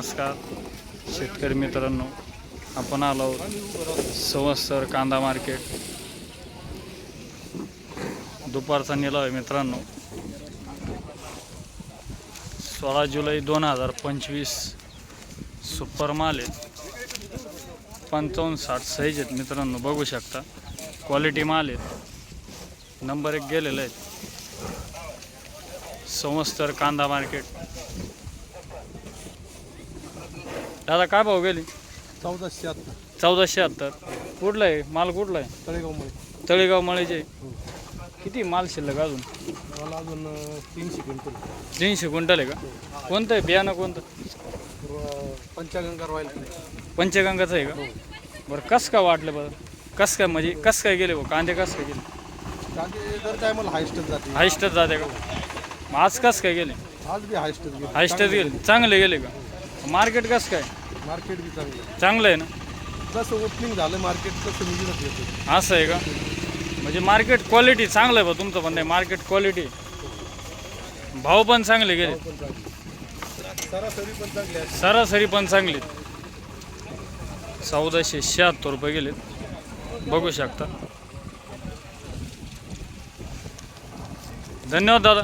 नमस्कार. शेतकरी मित्रांनो आपण आलो आहोत संवत्सर कांदा मार्केट. दुपारचा निलाव आहे मित्रांनो. सोळा जुलै दोन हजार पंचवीस सुपर माल आहेत पंचावन्न साठ साईज आहेत मित्रांनो बघू शकता. क्वालिटी माल आहेत. नंबर एक गेलेले आहेत. संवत्सर कांदा मार्केट. दादा काय भाव गेली? चौदाशे शहात्तर चौदाशे शहात्तर कुठलं आहे? माल कुठला आहे? तळेगावमध्ये तळेगाव मळेचे? किती माल शिल्लक अजून? मला अजून अं, तीनशे क्विंटल. तीनशे क्विंटल आहे का? कोणतं आहे? बियाणं कोणतं? पंचगंगा रॉयल पंचगंगाचं आहे का? बरं कसं काय वाटलं बरं? कसं काय म्हणजे कसं काय गेले बघ कांदे कसं काय गेले? कांदे दर हायस्टच जाते. हायस्टच जाते का? मग आज कसं काय गेले? आज बी हायस्टच गेले. हायस्टच गेले. चांगले गेले का? मार्केट कसं काय? मार्केट बी चांगलं चांगलं आहे ना? जसं ओपनिंग झालं मार्केट तसं निघूनच येते असं आहे का? म्हणजे मार्केट क्वालिटी चांगलं आहे बा तुमचं म्हणणं आहे. मार्केट क्वालिटी भाव पण चांगले गेले. पण चांगली. सरासरी पण चांगली आहे सरासरी पण चांगली चौदाशे शहात्तर रुपये गेलेत. बघू शकता. धन्यवाद दादा.